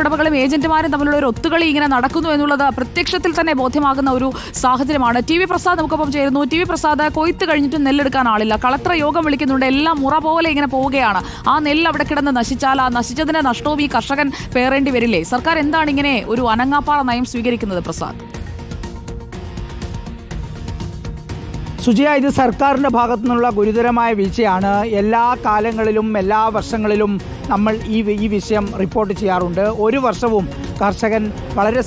ഉടമകളും ഏജന്റുമാരും തമ്മിലുള്ള ഒരു ഒത്തുകളി ഇങ്ങനെ നടക്കുന്നു എന്നുള്ളത് പ്രത്യക്ഷത്തിൽ തന്നെ ബോധ്യമാകുന്ന ഒരു സാഹചര്യമാണ്. ടി വി പ്രസാദ് നമുക്കൊപ്പം ചേരുന്നു. ടി വി പ്രസാദ് കൊയ്ത്ത് കഴിഞ്ഞിട്ട് നെല്ലെടുക്കാൻ ആളില്ല. കളത്ര യോഗം വിളിക്കുന്നുണ്ട്. എല്ലാം മുറ പോലെ ഇങ്ങനെ പോവുകയാണ്. ആ നെല്ല് അവിടെ കിടന്ന് നശിച്ചാൽ ആ നശിച്ചതിന്റെ നഷ്ടവും ഈ കർഷകൻ പേറേണ്ടി വരില്ലേ? സർക്കാർ എന്താണ് ഇങ്ങനെ ഒരു അനങ്ങാപ്പാറ നയം സ്വീകരിക്കുന്നത് പ്രസാദ്? സുജയ ഇത് സർക്കാരിന്റെ ഭാഗത്തു നിന്നുള്ള ഗുരുതരമായ വീഴ്ചയാണ്. എല്ലാ കാലങ്ങളിലും എല്ലാ വർഷങ്ങളിലും നമ്മൾ ഈ ഈ വിഷയം റിപ്പോർട്ട് ചെയ്യാറുണ്ട്. ഒരു വർഷവും കർഷകൻ വളരെ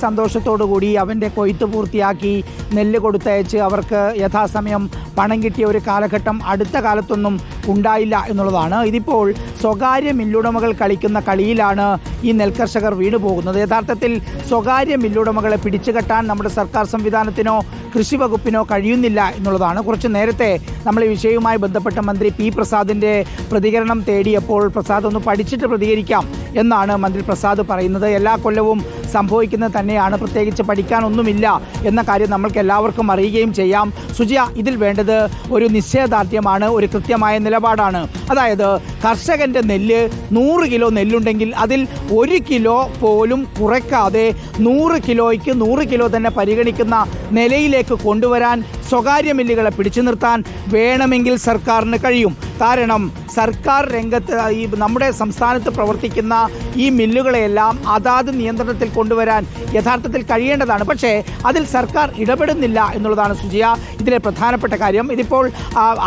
കൂടി അവന്റെ കൊയ്ത്ത് പൂർത്തിയാക്കി നെല്ല് കൊടുത്തയച്ച് അവർക്ക് യഥാസമയം പണം കിട്ടിയ ഒരു കാലഘട്ടം അടുത്ത കാലത്തൊന്നും ഉണ്ടായില്ല എന്നുള്ളതാണ്. ഇതിപ്പോൾ സ്വകാര്യ മില്ലുടമകൾ കളിക്കുന്ന കളിയിലാണ് ഈ നെൽകർഷകർ വീണു പോകുന്നത്. യഥാർത്ഥത്തിൽ സ്വകാര്യ മില്ലുടമകളെ പിടിച്ചുകെട്ടാൻ നമ്മുടെ സർക്കാർ സംവിധാനത്തിനോ കൃഷി വകുപ്പിനോ കഴിയുന്നില്ല എന്നുള്ളതാണ്. കുറച്ച് നേരത്തെ നമ്മൾ ഈ വിഷയവുമായി ബന്ധപ്പെട്ട മന്ത്രി പി പ്രസാദിന്റെ പ്രതികരണം തേടിയപ്പോൾ പ്രസാദ് ഒന്ന് പഠിച്ചിട്ട് പ്രതികരിക്കാം എന്നാണ് മന്ത്രി പ്രസാദ് പറയുന്നത്. എല്ലാ കൊല്ലവും സംഭവിക്കുന്നത് തന്നെയാണ്. പ്രത്യേകിച്ച് പഠിക്കാനൊന്നുമില്ല എന്ന കാര്യം നമ്മൾക്ക് എല്ലാവർക്കും അറിയുകയും ചെയ്യാം. സുജിയ ഇതിൽ വേണ്ടത് ഒരു നിശ്ചയദാർഢ്യമാണ് ഒരു കൃത്യമായ നിലപാടാണ്. അതായത് കർഷകന്റെ നെല്ല് നൂറ് കിലോ നെല്ലുണ്ടെങ്കിൽ അതിൽ ഒരു കിലോ പോലും കുറയ്ക്കാതെ നൂറ് കിലോയ്ക്ക് നൂറ് കിലോ തന്നെ പരിഗണിക്കുന്ന നിലയിലേക്ക് കൊണ്ടുവരാൻ സ്വകാര്യ മില്ലുകളെ പിടിച്ചു നിർത്താൻ വേണമെങ്കിൽ സർക്കാരിന് കഴിയും. കാരണം സർക്കാർ രംഗത്ത് ഈ നമ്മുടെ സംസ്ഥാനത്ത് പ്രവർത്തിക്കുന്ന ഈ മില്ലുകളെയെല്ലാം അതാത് നിയന്ത്രണത്തിൽ കൊണ്ടുവരാൻ യഥാർത്ഥത്തിൽ കഴിയേണ്ടതാണ്. പക്ഷേ അതിൽ സർക്കാർ ഇടപെടുന്നില്ല എന്നുള്ളതാണ് സുജിയ ഇതിലെ പ്രധാനപ്പെട്ട കാര്യം. ഇതിപ്പോൾ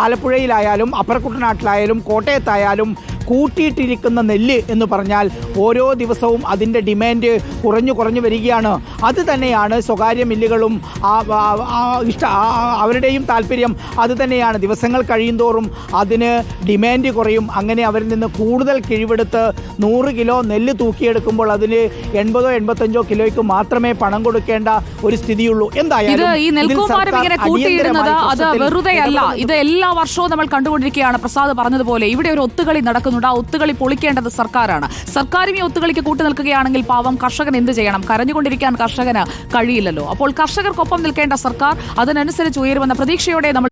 ആലപ്പുഴയിലായാലും അപ്പർ കുട്ടനാട്ടിലായാലും കോട്ടയത്തായാലും കൂട്ടിയിട്ടിരിക്കുന്ന നെല്ല് എന്ന് പറഞ്ഞാൽ ഓരോ ദിവസവും അതിന്റെ ഡിമാൻഡ് കുറഞ്ഞു കുറഞ്ഞു വരികയാണ്. അത് തന്നെയാണ് സ്വകാര്യ മില്ലുകളും ഇഷ്ട അവരുടെയും താല്പര്യം. അത് തന്നെയാണ് ദിവസങ്ങൾ കഴിയുന്തോറും അതിന് ഡിമാൻഡ് കുറയും. അങ്ങനെ അവരിൽ നിന്ന് കൂടുതൽ കിഴിവെടുത്ത് നൂറ് കിലോ നെല്ല് തൂക്കിയെടുക്കുമ്പോൾ അതിന് എൺപതോ എൺപത്തഞ്ചോ കിലോയ്ക്ക് മാത്രമേ പണം കൊടുക്കേണ്ട ഒരു സ്ഥിതിയുള്ളൂ. എന്തായാലും ഈ ഇങ്ങനെ കൂട്ടിയിടുന്നത് അത് വെറുതെയല്ല. ഇത് എല്ലാ വർഷവും നമ്മൾ കണ്ടുകൊണ്ടിരിക്കുകയാണ്. പ്രസാദ് പറഞ്ഞതുപോലെ ഇവിടെ ഒരു ഒത്തുകളി നടക്കുന്നുണ്ട് ആ ഒത്തുകളി പൊളിക്കേണ്ടത് സർക്കാരാണ്. സർക്കാരും ഈ ഒത്തുകളിക്ക് കൂട്ടു നിൽക്കുകയാണെങ്കിൽ പാവം കർഷകൻ എന്ത് ചെയ്യണം? കരഞ്ഞുകൊണ്ടിരിക്കാൻ കർഷകന് കഴിയില്ലല്ലോ. അപ്പോൾ കർഷകർക്കൊപ്പം നിൽക്കേണ്ട സർക്കാർ അതിനനുസരിച്ച് ഉയരുമെന്ന പ്രതീക്ഷയോടെ നമ്മൾ